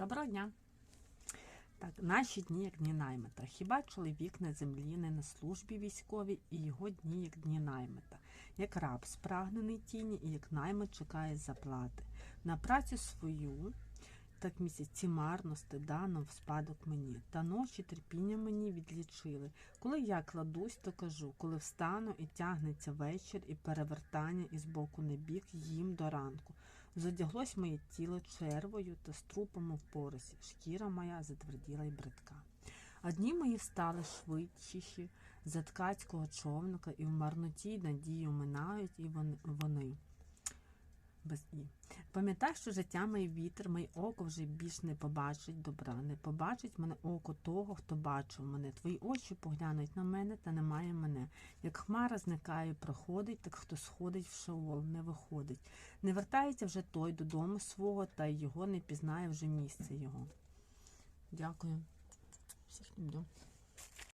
Доброго дня! Так, наші дні як дні наймита. Хіба чоловік на землі не на службі військовій і його дні як дні наймита, як раб спрагнений тіні і як наймит чекає заплати. На працю свою, так місяці марності дано в спадок мені, та ночі терпіння мені відлічили. Коли я кладусь, то кажу, коли встану і тягнеться вечір, і перевертання із боку на бік їм до ранку. Зодяглось моє тіло червою та струпом в поросі, шкіра моя затверділа й бридка. А дні мої стали швидшіші за ткацького човника, і в марноті надію минають і вони. Без і. Пам'ятай, що життя моє вітер, моє око вже більш не побачить добра, не побачить мене око того, хто бачив мене. Твої очі поглянуть на мене, та немає мене. Як хмара зникає, проходить, так хто сходить в шеол, не виходить. Не вертається вже той додому свого, та його не пізнає вже місце його. Дякую. Всіх люблю.